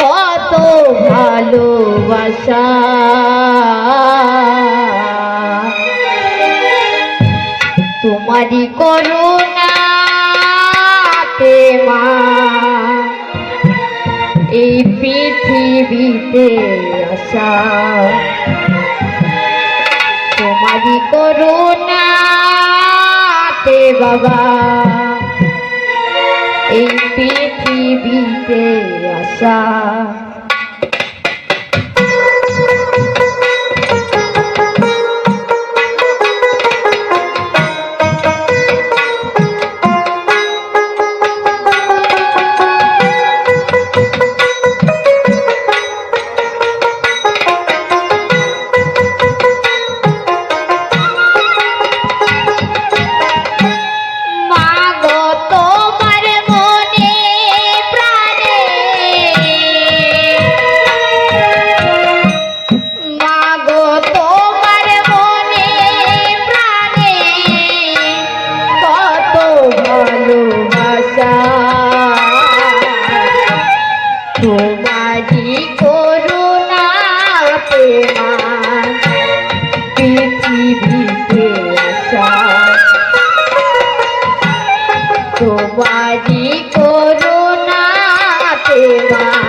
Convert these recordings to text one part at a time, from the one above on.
কত ভালোবাসা। তোমারই করুণাতে মা এই পৃথিবীতে আসা। তোমারই করুণাতে বাবা। পৃথিবীতে আসা। তোমারি করুণাতে মা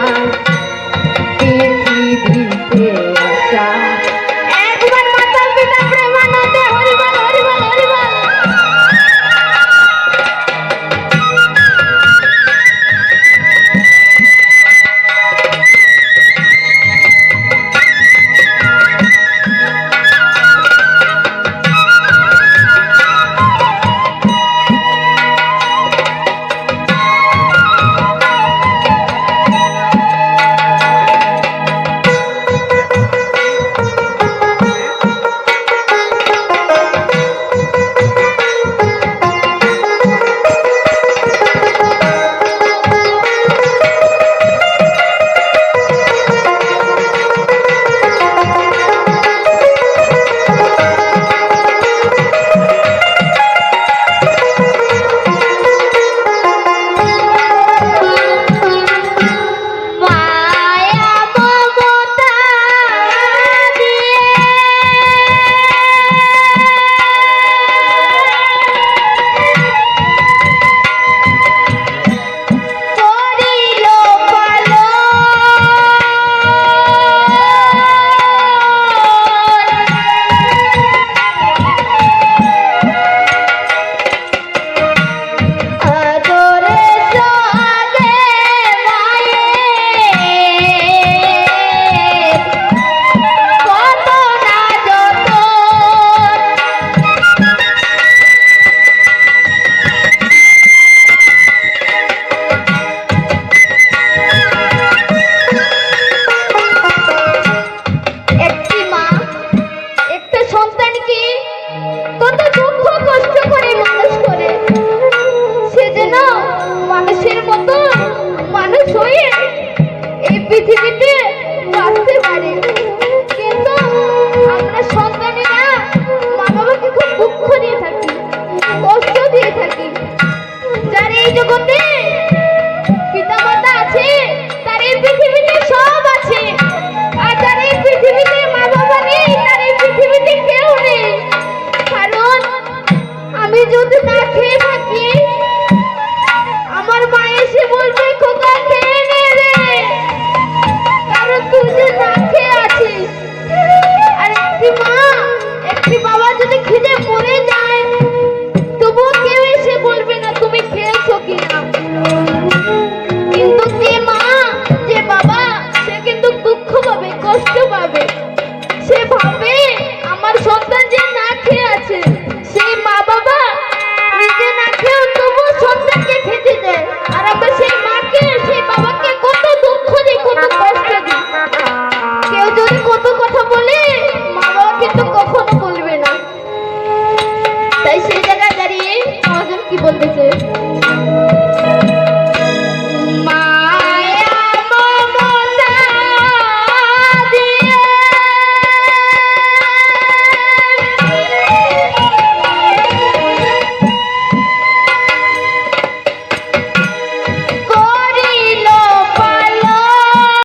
সাথে সাথে